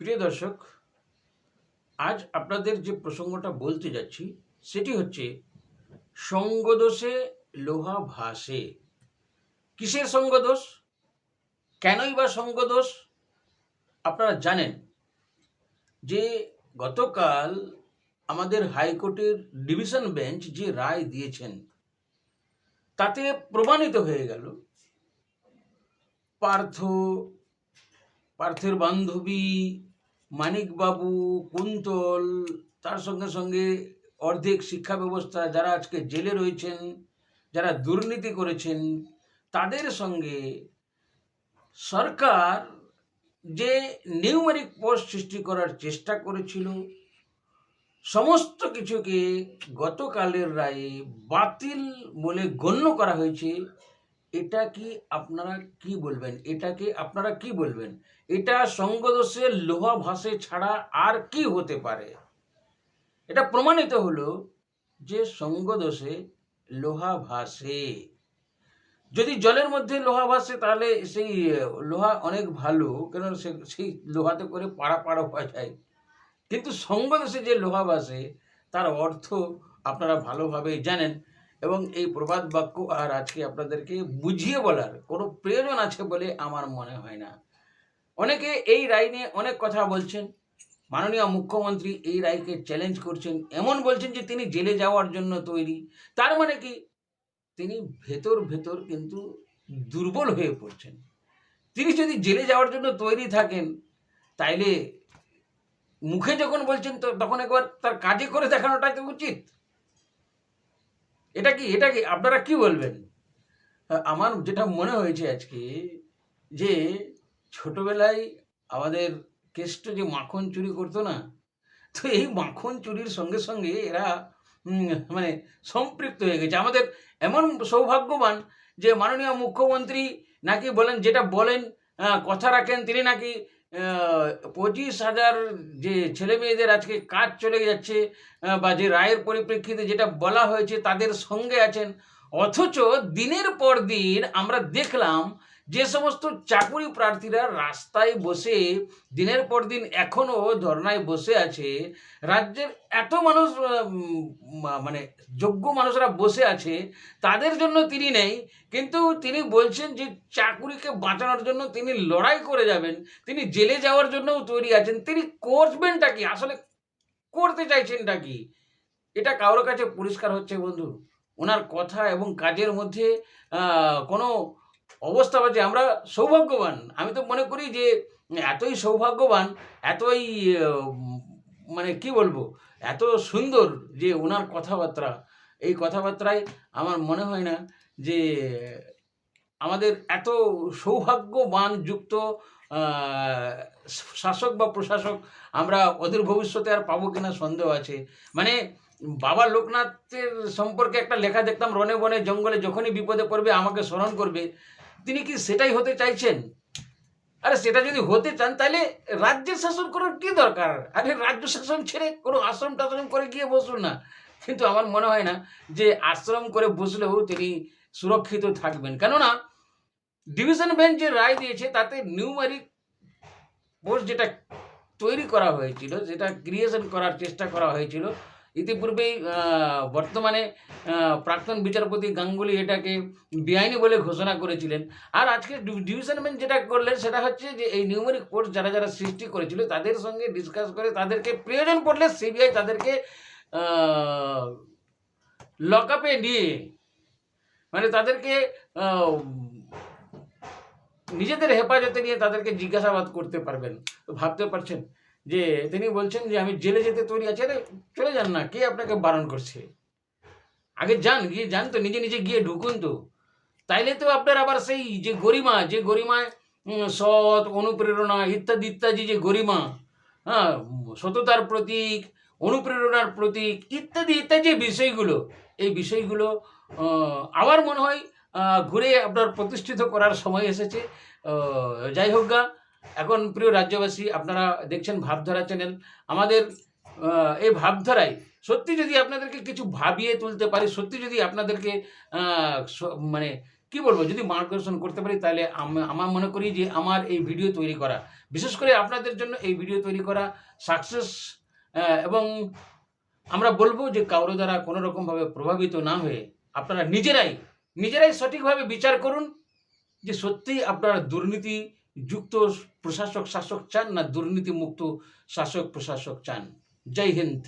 প্রিয় দর্শক, আজ আপনাদের যে প্রসঙ্গটা বলতে যাচ্ছি, সেটি হচ্ছে সঙ্গদোষে লোহা ভাসে। কিসের সঙ্গদোষ? কেনই বা সঙ্গদোষ? আপনারা জানেন যে গতকাল আমাদের হাইকোর্টের ডিভিশন বেঞ্চ যে রায় দিয়েছেন, তাতে প্রমাণিত হয়ে গেল পার্থ, পার্থের বান্ধবী মানিকবাবু, কুন্তল, তার সঙ্গে সঙ্গে অর্ধেক শিক্ষা ব্যবস্থা যারা আজকে জেলে রয়েছেন, যারা দুর্নীতি করেছেন, তাদের সঙ্গে সরকার যে নিউমেরিক পোস্ট সৃষ্টি করার চেষ্টা করেছিল, সমস্ত কিছুকে গতকালের রায়ে বাতিল বলে গণ্য করা হয়েছে। এটা কি আপনারা কি বলবেন? এটাকে আপনারা কি বলবেন? এটা সঙ্গদোষে লোহা ভাষে ছাড়া আর কি হতে পারে? এটা প্রমাণিত হলো যে সঙ্গদোষে লোহা ভাসে। যদি জলের মধ্যে লোহা ভাসে, তাহলে সেই লোহা অনেক ভালো কেন সেই লোহাতে করে পাড়া পাড়া হওয়া যায়। কিন্তু সঙ্গদোষে যে লোহা ভাসে, তার অর্থ আপনারা ভালোভাবে জানেন। এবং এই প্রবাদ বাক্য আর আজকে আপনাদেরকে বুঝিয়ে বলার কোনো প্রয়োজন আছে বলে আমার মনে হয় না। অনেকে এই রায় নিয়ে অনেক কথা বলছেন। মাননীয় মুখ্যমন্ত্রী এই রায়কে চ্যালেঞ্জ করছেন। এমন বলছেন যে তিনি জেলে যাওয়ার জন্য তৈরি। তার মানে কি? তিনি ভেতর ভেতর কিন্তু দুর্বল হয়ে পড়ছেন। তিনি যদি জেলে যাওয়ার জন্য তৈরি থাকেন, তাইলে মুখে যখন বলছেন, তো তখন একবার তার কাজে করে দেখানোটাই তো উচিত। এটা কি এটা কি, আপনারা কি বলবেন? আমার যেটা মনে হয়েছে আজকে, যে ছোটবেলায় আমাদের কেষ্ট যে মাখন চুরি করতো না, তো এই মাখন চুরির সঙ্গে সঙ্গে এরা মানে সম্পৃক্ত হয়ে গেছে। আমাদের এমন সৌভাগ্যবান যে মাননীয় মুখ্যমন্ত্রী নাকি বলেন, যেটা বলেন কথা রাখেন, তিনি নাকি পঁচিশ হাজার যে ছেলে মেয়েদের আজকে কাজ চলে যাচ্ছে বা যে রায়ের পরিপ্রেক্ষিতে যেটা বলা হয়েছে তাদের সঙ্গে আছেন। অথচ দিনের পর দিন আমরা দেখলাম যে সমস্ত চাকুরি প্রার্থীরা রাস্তায় বসে দিনের পর দিন এখনও ধর্নায় বসে আছে, রাজ্যের এত মানুষ মানে যোগ্য মানুষরা বসে আছে, তাদের জন্য তিনি নেই। কিন্তু তিনি বলছেন যে চাকুরিকে বাঁচানোর জন্য তিনি লড়াই করে যাবেন, তিনি জেলে যাওয়ার জন্যও তৈরি আছেন। তিনি করবেনটা কি? আসলে করতে চাইছেনটা কি? এটা কারোর কাছে পরিষ্কার হচ্ছে বন্ধু? ওনার কথা এবং কাজের মধ্যে কোনো অবস্থা বাজে আমরা সৌভাগ্যবান। আমি তো মনে করি যে এতই সৌভাগ্যবান, এতই মানে কি বলব, এত সুন্দর যে ওনার কথাবার্তা। এই কথাবার্তায় আমার মনে হয় না যে আমাদের এত সৌভাগ্যবান যুক্ত শাসক বা প্রশাসক আমরা ওদের ভবিষ্যতে আর পাবো কিনা সন্দেহ আছে। মানে বাবা লোকনাথের সম্পর্কে একটা লেখা দেখতাম রনে বনে জঙ্গলে যখনই বিপদে পড়বে আমাকে স্মরণ করবে। তিনি কি সেটাই হতে চাইছেন? আরে সেটা যদি হতে চান, তাহলে রাজ্যের শাসন করার কি দরকার? আরে রাজ্য শাসন ছেড়ে কোনো আশ্রম টাশ্রম করে গিয়ে বসুন না। কিন্তু আমার মনে হয় না যে আশ্রম করে বসলেও তিনি সুরক্ষিত থাকবেন। কেননা, ডিভিশন বেঞ্চ যে রায় দিয়েছে, তাতে নিউমারিক পোস্ট যেটা তৈরি করা হয়েছিল, যেটা ক্রিয়েশন করার চেষ্টা করা হয়েছিল ইতিপূর্বেই বর্তমানে প্রাক্তন বিচারপতি গাঙ্গুলি এটাকে বেআইনি বলে ঘোষণা করেছিলেন। আর আজকে ডিভিশন বেঞ্চ যেটা করলেন, সেটা হচ্ছে যে এই নিউমেরিক পোস্ট যারা যারা সৃষ্টি করেছিল, তাদের সঙ্গে ডিসকাস করে তাদেরকে প্রয়োজন পড়লে সিবিআই তাদেরকে লক আপে নিয়ে মানে তাদেরকে নিজেদের হেফাজতে নিয়ে তাদেরকে জিজ্ঞাসাবাদ করতে পারবেন। ভাবতে পারছেন? যে তিনি বলছেন যে আমি জেলে যেতে তৈরি আছি, আরে চলে যান না, কে আপনাকে বারণ করছে? আগে যান, গিয়ে যান তো, নিজে নিজে গিয়ে ঢুকুন তো। তাইলে তো আপনার আবার সেই যে গরিমা, যে গরিমায় সৎ, অনুপ্রেরণা ইত্যাদি ইত্যাদি যে গরিমা হ্যাঁ সততার প্রতীক, অনুপ্রেরণার প্রতীক ইত্যাদি ইত্যাদি যে বিষয়গুলো, এই বিষয়গুলো আমার মনে হয় ঘুরে আপনার প্রতিষ্ঠিত করার সময় এসেছে। যাই হোক গা এখন প্রিয় রাজ্যবাসী, আপনারা দেখছেন ভাবধারা চ্যানেল। আমাদের এই ভাবধারায় সত্যি যদি আপনাদেরকে কিছু ভাবিয়ে তুলতে পারি, সত্যি যদি আপনাদেরকে মানে কি বলব, যদি মার্গদর্শন করতে পারি, তাহলে আম- আমার মনে করি যে আমার এই ভিডিও তৈরি করা, বিশেষ করে আপনাদের জন্য এই ভিডিও তৈরি করা সাকসেস এবং আমরা বলব যে কারও দ্বারা কোনো রকমভাবে প্রভাবিত না হয়ে আপনারা নিজেরাই নিজেরাই সঠিকভাবে বিচার করুন যে সত্যিই আপনারা দুর্নীতি যুক্ত প্রশাসক শাসক চান না দুর্নীতি মুক্ত শাসক প্রশাসক চান? জয় হিন্দ।